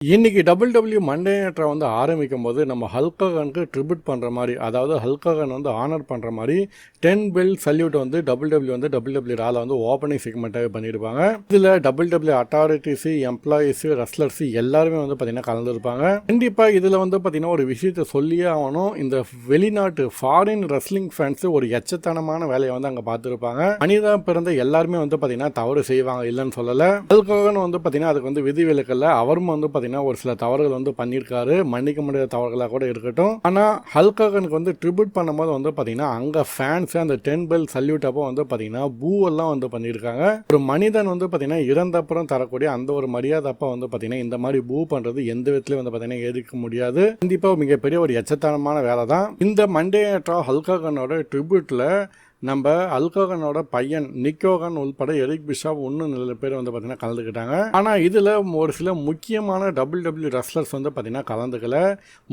இன்னைக்கு double W Monday நேற்றை வந்து ஆரம்பிக்கும் போது நம்ம ஹல்ககனுக்கு ட்ரிபியூட் பண்ணுற மாதிரி அதாவது ஹல்ககன் வந்து ஆனர் பண்ணுற மாதிரி டென் பெல் சல்யூட் வந்து டபுள் டபிள்யூ வந்து டபுள் டபிள்யூ ரால வந்து ஓப்பனிங் செக்மெண்ட்டாக பண்ணியிருப்பாங்க இதில் double W authorities employees wrestlers எல்லாருமே வந்து பார்த்தீங்கன்னா கலந்துருப்பாங்க. கண்டிப்பாக இதில் வந்து பார்த்தீங்கன்னா ஒரு விஷயத்தை சொல்லியே ஆகணும். இந்த வெளிநாட்டு ஃபாரின் ரெஸ்லிங் ஃபேன்ஸு ஒரு எச்சத்தனமான வேலையை வந்து அங்கே பார்த்துருப்பாங்க. மனிதா பிறந்த எல்லாருமே வந்து பார்த்தீங்கன்னா தவறு செய்வாங்க இல்லைன்னு சொல்லலை. அதுக்காக வந்து பார்த்தீங்கன்னா அதுக்கு வந்து விதி விதிவிலக்கல்ல. அவரும் வந்து பார்த்தீங்கன்னா ஒரு சில தவறுகள் வந்து பண்ணியிருக்காரு. மன்னிக்க முடியாத தவறுகளாக கூட இருக்கட்டும். ஆனால் ஹல்ககனுக்கு வந்து ட்ரிபியூட் பண்ணும்போது வந்து பார்த்தீங்கன்னா அங்கே ஃபேன்ஸ் அந்த டென் பெல் சல்யூட் அப்போ வந்து பார்த்தீங்கன்னா பூவெல்லாம் வந்து பண்ணியிருக்காங்க. ஒரு மனிதன் வந்து பார்த்தீங்கன்னா இறந்தப்புறம் தரக்கூடிய அந்த ஒரு மரியாதை அப்போ வந்து பார்த்தீங்கன்னா இந்த மாதிரி பூ பண்ணுறது எந்த விதத்துலையும் வந்து பார்த்தீங்கன்னா எதிர்க்க முடியாது. கண்டிப்பாக மிகப்பெரிய ஒரு எச்சத்தனமான வேலை தான் இந்த மண்டே ஹல்ககனோட ட்ரிபியூட்டில் நம்ம அல்கோகனோட பையன் நிக்கோகன் உள்பட எரிக் பிஷாப் இன்னும் நல்ல பேர் வந்து பார்த்தீங்கன்னா கலந்துக்கிட்டாங்க ஆனால் இதில் ஒரு சில முக்கியமான டபுள் டபிள்யூ ரெஸ்லர்ஸ் வந்து பார்த்தீங்கன்னா கலந்துக்கல.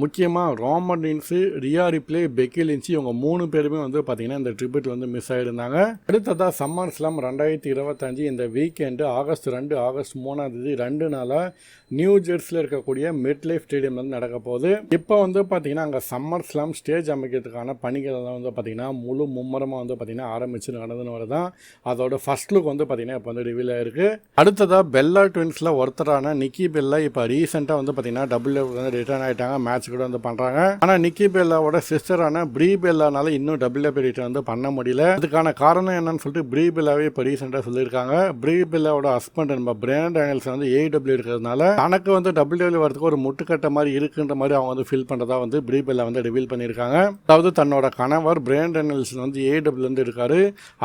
முக்கியமாக Roman Lynch Rhea Ripley Becky Lynch இவங்க மூணு பேருமே வந்து பார்த்தீங்கன்னா இந்த ட்ரிபியூட் வந்து மிஸ் ஆகிருந்தாங்க அடுத்ததாக சம்மர் ஸ்லாம் ரெண்டாயிரத்தி இருபத்தஞ்சு இந்த வீக்கெண்டு ஆகஸ்ட் ரெண்டு ஆகஸ்ட் மூணாம் தேதி ரெண்டு நாளாக நியூ ஜெர்ஸில் இருக்கக்கூடிய மிட் லைஃப் ஸ்டேடியம் வந்து நடக்க போகுது. இப்போ வந்து பார்த்தீங்கன்னா அங்கே சம்மர் ஸ்லாம் ஸ்டேஜ் அமைக்கிறதுக்கான பணிகள் எல்லாம் வந்து பார்த்தீங்கன்னா முழு மும்முரமாக வந்து பார்த்தீங்கன்னா ஆரம்பிச்சு நடந்துன்னு வரதான் அதோட ஃபர்ஸ்ட் லுக் வந்து பார்த்தீங்கன்னா இப்போ வந்து ரிவீல் ஆயிருக்கு. அடுத்ததாக பெல்லா ட்வின்ஸில் ஒருத்தரான நிக்கி பெல்லா இப்போ ரீசெண்டாக வந்து பார்த்தீங்கன்னா டபுள் வந்து ரிட்டர்ன் ஆயிட்டாங்க மேட்ச் கூட வந்து பண்ணுறாங்க ஆனால் நிக்கி பெல்லாவோட சிஸ்டரான ப்ரீ பெல்லானால இன்னும் டபுள் ரிட்டர்ன் வந்து பண்ண முடியல. அதுக்கான காரணம் என்னன்னு சொல்லிட்டு ப்ரீ பெல்லாவே இப்போ ரீசெண்டாக சொல்லியிருக்காங்க. ப்ரீ பெல்லாவோட ஹஸ்பண்ட் நம்ம பிராண்ட் டேனியல்ஸ் வந்து ஏடபிள்யூ இருக்கிறதுனால தனக்கு வந்து டபுள் டபிள்யூ வரதுக்கு ஒரு முட்டுக்கட்ட மாதிரி இருக்குன்ற மாதிரி அவங்க வந்து ஃபீல் பண்ணுறதா வந்து ப்ரீ பெல்லா வந்து ரிவீல் பண்ணியிருக்காங்க. அதாவது தன்னோட கணவர் பிராண்ட் அனல்ஸ் வந்து ஏடபிள்யூ வந்து இருக்காரு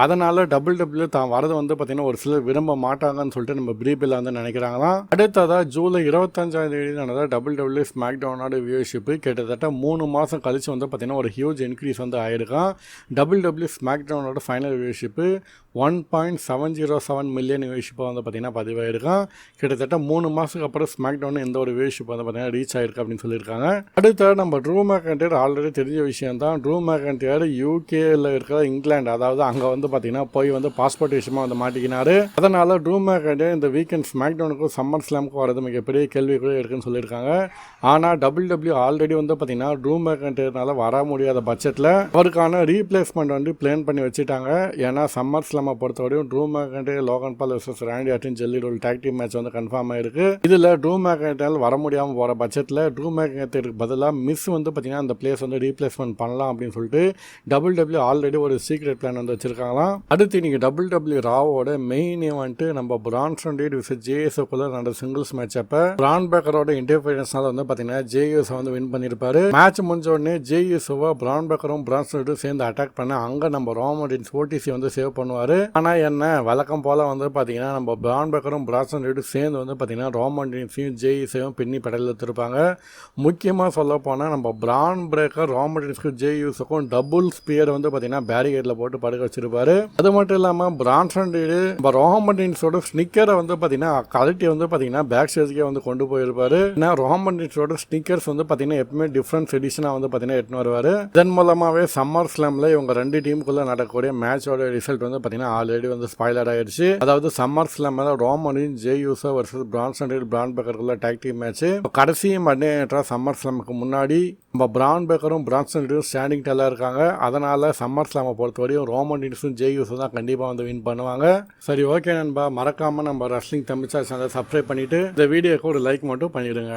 அதனால டபுள் டபுள்யூ தான் வரது வந்து பார்த்தீங்கன்னா ஒரு சிலர் விரும்ப மாட்டாங்கன்னு சொல்லிட்டு நம்ம பிரீபில் வந்து நினைக்கிறாங்களாம் அடுத்ததாக ஜூலை இருபத்தஞ்சாம் தேதி நடந்த டபுள் டபுள்யூ ஸ்மாக் டவுனோட வியூஷிப்பு கிட்டத்தட்ட மூணு மாதம் கழிச்சு வந்து பார்த்தீங்கன்னா ஒரு ஹியூஜ் இன்க்ரீஸ் வந்து ஆயிருக்கான். டபுள் டபுள்யூ ஸ்மாக் டவுனோட final viewership one point seven zero seven million வியூஷிப்பாக வந்து பார்த்தீங்கன்னா பதிவாயிருக்கான். கிட்டத்தட்ட மூணு மாதத்துக்கு அப்புறம் ஸ்மாக் டவுன் எந்த ஒரு வியூஷிப் வந்து பார்த்தீங்கன்னா ரீச் ஆயிருக்கு அப்படின்னு சொல்லியிருக்காங்க. அடுத்த நம்ம ட்ரூ மேக்கண்டியர் ஆல்ரெடி தெரிஞ்ச விஷயம் தான். ட்ரூ மேக்கண்டியர் யூகேயில் இருக்கிற இங்கிலாந்து அதாவது அங்கே வந்து பார்த்தீங்கன்னா போய் வந்து பாஸ்போர்ட் விஷயமா வந்து மாட்டிக்கினாரு. அதனால் ட்ரூ மேக்கண்டியர் இந்த வீக்கெண்ட் ஸ்மாக்டவுனுக்கும் சம்மர் ஸ்லாமுக்கும் வரது மிகப்பெரிய கேள்வி கூட இருக்குன்னு சொல்லியிருக்காங்க. ஆனால் டபுள் டபிள்யூ ஆல்ரெடி வந்து பார்த்தீங்கன்னா ட்ரூ மேக்கண்டியர்னால வர முடியாத பட்ஜெட்டில் அவருக்கான ரீப்ளேஸ்மெண்ட் வந்து பிளான் பண்ணி வச்சுட்டாங்க. ஏன்னா சம்மர் ஸ்லாமை பொறுத்தவரையும் Drew McIntyre Logan Paul versus Randy Orton Jelly Roll tag match வந்து கன்ஃபார்ம் ஆயிருக்கு. இதில் ட்ரூ மேக்கண்டியர் வர முடியாமல் போகிற பட்ஜெட்டில் ட்ரூ பதிலாக மிஸ் வந்து பார்த்தீங்கன்னா அந்த பிளேஸ் வந்து ரீப்ளேஸ்மெண்ட் பண்ணலாம் அப்படின்னு சொல்லிட்டு டபுள் டபிள்யூ ஆல்ரெடி ஒரு சீக்ரெட் பிளான் வந்து வச்சிருக்காங்களாம். அடுத்து இன்றைக்கி டபுள் டபிள்யூ ராவோட மெயின் வந்துட்டு நம்ம பிரான்சன் டேட் விஸ் ஜேஎஸ்க்குள்ள நடந்த சிங்கிள்ஸ் மேட்ச் அப்போ பிரான் பேக்கரோட இன்டர்ஃபியரன்ஸ்னால வந்து பார்த்தீங்கன்னா ஜேஎஸ் வந்து வின் பண்ணியிருப்பாரு மேட்ச் முடிஞ்ச உடனே ஜேஎஸ்ஓவை பிரான் பேக்கரும் பிரான்சன் சேர்ந்து அட்டாக் பண்ண அங்கே நம்ம ரோமடின்ஸ் ஓடிசி வந்து சேவ் பண்ணுவார். ஆனால் என்ன வழக்கம் போல் வந்து பார்த்தீங்கன்னா நம்ம பிரான் பேக்கரும் பிரான்சன் சேர்ந்து வந்து பார்த்தீங்கன்னா ரோமடின்ஸையும் ஜேஇஸையும் பின்னி படையில் எடுத்திருப்பாங்க. முக்கியமாக சொல்ல போனால் நம்ம பிரான் பிரேக்கர் ராமடின்ஸ்க்கும் ஜேயூஸுக்கும் டபுள் ஸ்பியர் வந்து பார்த்தீங்கன்னா பேரிகேட்டில் போட்டு படுக்க வச்சிருப்பாரு. அது மட்டும் இல்லாமல் பிரான்சன் டீடு நம்ம ரோமடின்ஸோட ஸ்னிக்கரை வந்து பார்த்தீங்கன்னா கலட்டி வந்து பார்த்தீங்கன்னா பேக் ஸ்டேஜ்க்கே வந்து கொண்டு போயிருப்பாரு. ஏன்னா ரோமடின்ஸோட ஸ்னிக்கர்ஸ் வந்து பார்த்தீங்கன்னா எப்பவுமே டிஃப்ரெண்ட் எடிஷனாக வந்து பார்த்தீங்கன்னா எடுத்துன்னு வருவார். இதன் மூலமாகவே சம்மர் ஸ்லாமில் இவங்க ரெண்டு டீமுக்குள்ளே நடக்கக்கூடிய மேட்சோட ரிசல்ட் வந்து பார்த்தீங்கன்னா ஆல்ரெடி வந்து ஸ்பாய்லர் ஆயிடுச்சு. அதாவது சம்மர் ஸ்லாமில் ரோமனின் ஜே யூசா வர்சஸ் பிரான்சன் டீடு பிராண்ட் பேக்கருக்குள்ள டாக் டீம் மேட்ச் கடைசி மண்டே சம்மர் ஸ்லாமுக்கு முன்னாடி நம்ம பிரான் பேக்கரும் பிரான்சன் ரீடும் ஸ்டாண்டிங் டெல்லாக இருக்காங்க. அதனால் சம்மர் ஸ்லாமை பொறுத்தவரையும் ரோமன் டீன்ஸும் ஜேயூஸும் தான் கண்டிப்பாக வந்து வின் பண்ணுவாங்க. சரி ஓகே நண்பா. மறக்காமல் நம்ம ரஸ்லிங் தமிழ்ச்சா சேனலை சப்ஸ்கிரைப் பண்ணிவிட்டு இந்த வீடியோக்கு ஒரு லைக் மட்டும் பண்ணிவிடுங்க